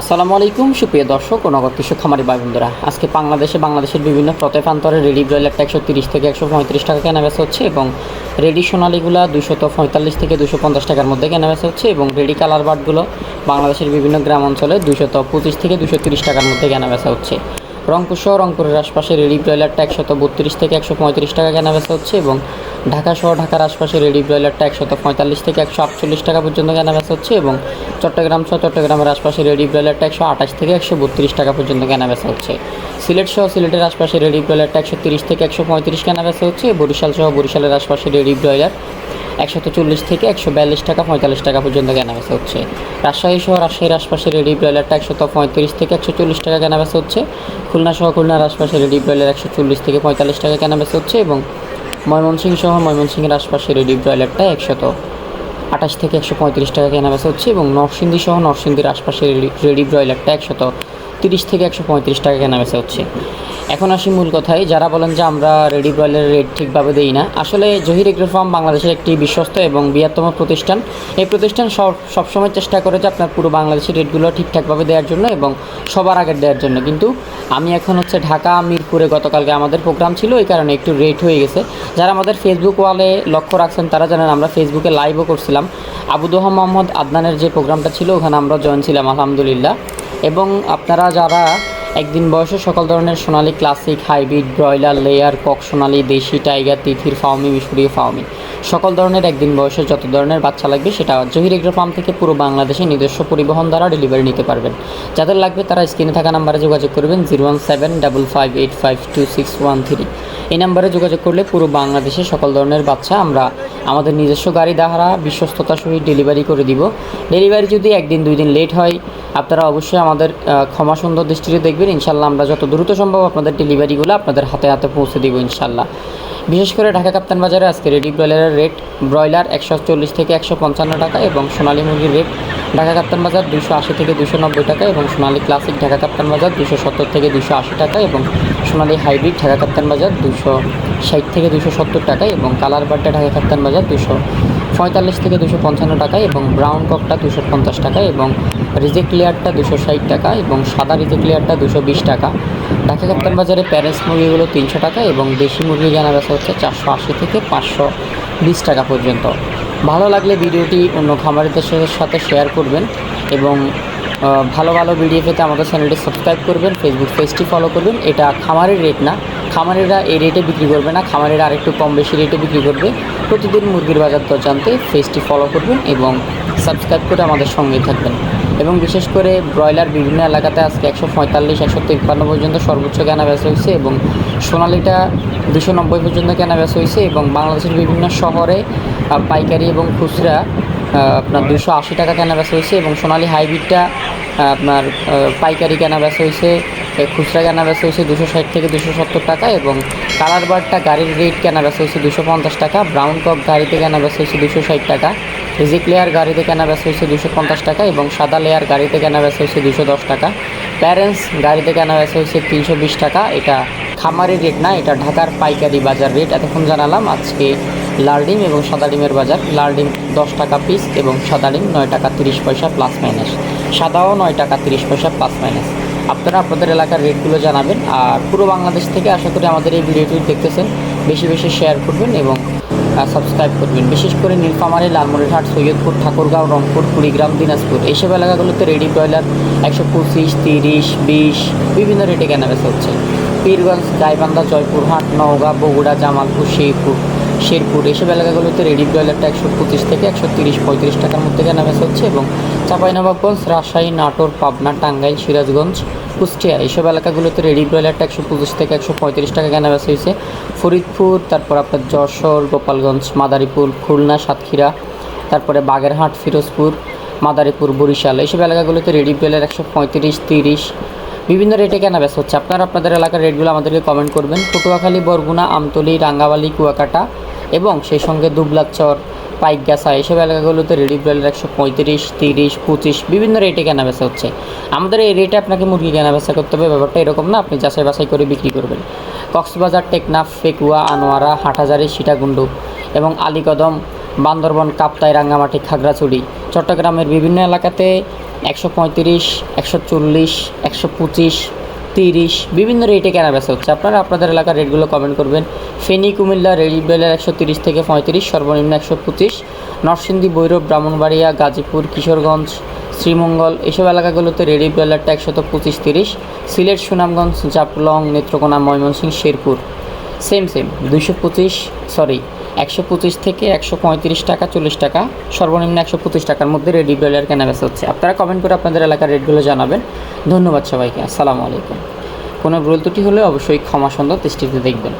আসসালামু আলাইকুম, সুপ্রিয় দর্শক ও নগর কৃষক খামারি ভাই বন্ধুরা আজকে বাংলাদেশে বাংলাদেশের বিভিন্ন প্রত্যেক প্রান্তরে রেডি ব্রয়লারটা একশো তিরিশ থেকে একশো পঁয়ত্রিশ টাকা কেনাবেচা হচ্ছে এবং রেডি সোনালিগুলো দুশত পঁয়তাল্লিশ থেকে দুশো পঞ্চাশ টাকার মধ্যে কেনাবেচা হচ্ছে এবং রেডি কালার বার্ডগুলো বাংলাদেশের বিভিন্ন গ্রাম অঞ্চলে দুশত পঁচিশ থেকে দুশো তিরিশ টাকার মধ্যে কেনাবেচা হচ্ছে। রংপুর সহ রংপুরের আশপাশে রেডি ব্রয়লারটা একশত বত্রিশ থেকে একশো পঁয়ত্রিশ টাকা কেনা বেচা হচ্ছে এবং ঢাকা সহ ঢাকার আশপাশে রেডি ব্রয়লারটা একশত পঁয়তাল্লিশ থেকে একশো আটচল্লিশ টাকা পর্যন্ত কেনা বেচা হচ্ছে এবং চট্টগ্রাম সহ চট্টগ্রামের আশপাশে রেডি ব্রয়লারটা একশো আঠাশ থেকে একশো বত্রিশ টাকা পর্যন্ত কেনা বেচা হচ্ছে। সিলেট সহ সিলেটের আশপাশে রেডি ব্রয়লারটা একশো তিরিশ থেকে একশো পঁয়ত্রিশ কেনা বেচা হচ্ছে। বরিশাল সহ বরিশালের আশপাশে রেডি ব্রয়লার একশত চল্লিশ থেকে একশো বিয়াল্লিশ টাকা, পঁয়তাল্লিশ টাকা পর্যন্ত কেনা বেচা হচ্ছে। রাজশাহী সহ রাজশাহীর আশপাশে রেডি ব্রয়লারটা একশত পঁয়ত্রিশ থেকে একশো চল্লিশ টাকা কেনা বেচা হচ্ছে। খুলনা সহ খুলনার আশপাশে রেডি ব্রয়লার একশো চল্লিশ থেকে পঁয়তাল্লিশ টাকা কেনা বেচা হচ্ছে এবং ময়মনসিংহ সহ ময়মনসিংহের আশপাশে রেডি ব্রয়লারটা একশত আঠাশ থেকে একশো পঁয়ত্রিশ টাকা কেনা বেচা হচ্ছে এবং নরসিংদী সহ নরসিংদীর আশপাশে রেডি- ব্রয়লারটা একশত তিরিশ থেকে একশো পঁয়ত্রিশ টাকা কেনা বেচা হচ্ছে। এখন আসি মূল কথায়। যারা বলেন যে আমরা রেডি ব্রয়লারের রেট ঠিকভাবে দেই না, আসলে জহির এগ্রো ফার্ম বাংলাদেশের একটি বিশ্বস্ত এবং বৃহত্তম প্রতিষ্ঠান। এই প্রতিষ্ঠান সব, সবসময় চেষ্টা করে যে আপনার পুরো বাংলাদেশের রেটগুলো ঠিকঠাকভাবে দেওয়ার জন্য এবং সবার আগে দেওয়ার জন্য। কিন্তু আমি এখন হচ্ছে ঢাকা, মিরপুরে গতকালকে আমাদের প্রোগ্রাম ছিল, এই কারণে একটু রেট হয়ে গেছে। যারা আমাদের ফেসবুক ওয়ালে লক্ষ্য রাখছেন, তারা জানেন আমরা ফেসবুকে লাইভও করছিলাম। আবুদোহা মোহাম্মদ আদনানের যে প্রোগ্রামটা ছিল, ওখানে আমরা জয়েন ছিলাম, আলহামদুলিল্লাহ। এবং আপনারা যারা একদিন বয়সে সকল ধরনের Sonali classic hybrid broiler layer cock Sonali, দেশি টাইগার তিথির ফাউমি মিশরীয় ফাউমি সকল ধরনের একদিন বয়সে যত ধরনের বাচ্চা লাগবে, সেটা জহির এগ্রো ফার্ম থেকে পুরো বাংলাদেশে নিজস্ব পরিবহন দ্বারা ডেলিভারি নিতে পারবেন। যাদের লাগবে তারা স্ক্রিনে থাকা নাম্বারে যোগাযোগ করবেন zero one seven double five eight five two six one three. এই নাম্বারে যোগাযোগ করলে পুরো বাংলাদেশে সকল ধরনের বাচ্চা আমরা আমাদের নিজস্ব গাড়ি দ্বারা বিশ্বস্ততা সহিত ডেলিভারি করে দিব। ডেলিভারি যদি একদিন দুই দিন লেট হয়, আপনারা অবশ্যই আমাদের ক্ষমা সুন্দর দৃষ্টিতে দেখবেন। ইনশাল্লাহ আমরা যত দ্রুত সম্ভব আপনাদের ডেলিভারিগুলো আপনাদের হাতে হাতে পৌঁছে দিব ইনশাল্লাহ। বিশেষ করে ঢাকা কাপ্তান বাজারে আজকে রেডি ব্রয়লারের রেট ব্রয়লার একশো চল্লিশ থেকে একশো পঞ্চান্ন টাকা এবং সোনালী মুরগির রেট ঢাকা কাপ্তান বাজার দুশো আশি থেকে দুশো নব্বই টাকা এবং সোনালী ক্লাসিক ঢাকা কাপ্তান বাজার দুশো সত্তর থেকে দুশো আশি টাকা এবং সোনালী হাইব্রিড ঢাকা কাপ্তান বাজার দুশো ষাট থেকে দুশো সত্তর টাকা এবং কালার বার্ডটা ঢাকা কাপ্তান বাজার দুশো পঁয়তাল্লিশ থেকে দুশো পঞ্চান্ন টাকা এবং ব্রাউন কপটা দুশো পঞ্চাশ টাকা এবং রিজেক্ট লেয়ারটা দুশো ষাট টাকা এবং সাদা রিজেক্ট লেয়ারটা দুশো বিশ টাকা। ঢাকা কাপ্তান বাজারে প্যারেন্টস মুরগিগুলো তিনশো টাকা এবং দেশি মুরগি জানা বেচা হচ্ছে চারশো আশি থেকে পাঁচশো বিশ টাকা পর্যন্ত। ভালো লাগলে ভিডিওটি অন্য খামারিদের সাথে শেয়ার করবেন এবং ভালো ভালো ভিডিও পেতে আমাদের চ্যানেলটি সাবস্ক্রাইব করবেন ফেসবুক পেজটি ফলো করবেন। এটা খামারের রেট না। খামারিরা এই রেটে বিক্রি করবে না। খামারিরা আরেকটু কম বেশি রেটে বিক্রি করবে। প্রতিদিন মুরগির বাজার দর জানতে পেজটি ফলো করবেন এবং সাবস্ক্রাইব করে আমাদের সঙ্গেই থাকবেন। এবং বিশেষ করে ব্রয়লার বিভিন্ন এলাকাতে আজকে একশো পঁয়তাল্লিশ, একশো তিপ্পান্ন পর্যন্ত সর্বোচ্চ কেনা বেচা হয়েছে এবং সোনালিটা দুশো নব্বই পর্যন্ত কেনা বেচা হয়েছে এবং বাংলাদেশের বিভিন্ন শহরে পাইকারি এবং খুচরা আপনার দুশো আশি টাকা কেনা বেচা হয়েছে এবং সোনালি হাইব্রিডটা আপনার পাইকারি কেনা বেচা হয়েছে খুচরা কেনা বেচা হয়েছে দুশো ষাট থেকে দুশো সত্তর টাকা এবং কালার বারটা গাড়ির রেট কেনা বেচা হয়েছে দুশো পঞ্চাশ টাকা, ব্রাউন কক গাড়িতে কেনা বেচা হয়েছে দুশো ষাট টাকা। রিজিক লেয়ার গাড়িতে কেনা বেচা হয়েছে দুশো পঞ্চাশ টাকা এবং সাদা লেয়ার গাড়িতে কেনা বেচা হয়েছে দুশো দশ টাকা। প্যারেন্টস গাড়িতে কেনা বেচা হয়েছে তিনশো বিশ টাকা। এটা খামারি রেট না, এটা ঢাকার পাইকারি বাজার রেট। এতক্ষণ জানালাম আজকে লাল ডিম এবং সাদা ডিমের বাজার। লাল ডিম দশ টাকা পিস এবং সাদা ডিম নয় টাকা তিরিশ পয়সা প্লাস মাইনাস সাদাও নয় টাকা তিরিশ পয়সা প্লাস মাইনাস আপনারা আপনাদের এলাকার রেটগুলো জানাবেন। আর পুরো বাংলাদেশ থেকে আশা করি আমাদের এই ভিডিওটি দেখতেছেন। বেশি বেশি শেয়ার করবেন এবং সাবস্ক্রাইব করবেন। বিশেষ করে নীলফামারী, লালমনিরহাট, সৈয়দপুর, ঠাকুরগাঁও, রংপুর, কুড়িগ্রাম, দিনাজপুর। এইসব এলাকাগুলোতে রেডি ব্রয়লার একশো পঁচিশ, তিরিশ, বিশ বিভিন্ন রেটে কেনাবেচা হচ্ছে। পীরগঞ্জ, গাইবান্ধা, জয়পুরহাট, নওগাঁ, বগুড়া, জামালপুর, শেরপুর। শেরপুর। এসব এলাকাগুলোতে রেডি ব্রয়লারটা একশো পঁচিশ থেকে একশো তিরিশ, পঁয়ত্রিশ টাকার মধ্যে কেনা বেচা হচ্ছে এবং চাঁপাইনবাবগঞ্জ, রাজশাহী, নাটোর, পাবনা, টাঙ্গাইল, সিরাজগঞ্জ, কুষ্টিয়া এইসব এলাকাগুলোতে রেডি ব্রয়লারটা একশো পঁচিশ থেকে একশো পঁয়ত্রিশ টাকা কেনা বেচা হয়েছে। ফরিদপুর, তারপর আপনার যশোর, গোপালগঞ্জ, মাদারীপুর, খুলনা, সাতক্ষীরা, তারপরে বাগেরহাট, ফিরোজপুর, মাদারীপুর, বরিশাল। এইসব এলাকাগুলোতে রেডি ব্রয়লার একশো পঁয়ত্রিশ, তিরিশ বিভিন্ন রেটে কেনা বেচা হচ্ছে। আপনারা আপনাদের এলাকার রেটগুলো আমাদেরকে কমেন্ট করবেন। পটুয়াখালী, বরগুনা, আমতলি রাঙ্গাবালি কুয়াকাটা এবং সেই সঙ্গে দুবলাচর পাইকগাছা এসব এলাকাগুলোতে রেডি ব্রয়লার একশো পঁয়ত্রিশ, তিরিশ, পঁচিশ বিভিন্ন রেটে কেনা বেচা হচ্ছে। আমাদের এই রেটে আপনাকে মুরগি কেনা বেচা করতে হবে। ব্যাপারটা এরকম না, আপনি যাচাই বাছাই করে বিক্রি করবেন। কক্সবাজার, টেকনাফ, ফেকুয়া, আনোয়ারা, হাটহাজারি, সীতাকুণ্ডু এবং আলীকদম বান্দরবন, কাপ্তাই, রাঙ্গামাটি, খাগড়াছড়ি, চট্টগ্রামের বিভিন্ন এলাকাতে একশো পঁয়ত্রিশ, একশো চল্লিশ, একশো পঁচিশ, তিরিশ বিভিন্ন রেটে কেনা বেচা হচ্ছে। আপনারা আপনাদের এলাকার রেটগুলো কমেন্ট করবেন। ফেনী, কুমিল্লা রেডিবেলের একশো তিরিশ থেকে পঁয়ত্রিশ, সর্বনিম্ন একশো পঁচিশ, নরসিংদী, ভৈরব, ব্রাহ্মণবাড়িয়া, গাজীপুর, কিশোরগঞ্জ, শ্রীমঙ্গল, এসব এলাকাগুলোতে রেডি ব্রয়লারটা একশত পঁচিশ, তিরিশ, সিলেট, সুনামগঞ্জ জাপলং নেত্রকোনা, ময়মনসিংহ, শেরপুর। সেম সেম দুইশো পঁচিশ সরি একশো পঁচিশ থেকে একশো পঁয়ত্রিশ টাকা, চল্লিশ টাকা। সর্বনিম্ন একশো পঁচিশ টাকার মধ্যে রেডি ব্রয়লার কেনা বেচা হচ্ছে। আপনারা কমেন্ট করে আপনাদের এলাকার রেটগুলো জানাবেন। ধন্যবাদ সবাইকে। আসসালামু আলাইকুম। কোনো ভুল ত্রুটি হলে অবশ্যই ক্ষমা সুন্দর দৃষ্টিতে দেখবেন।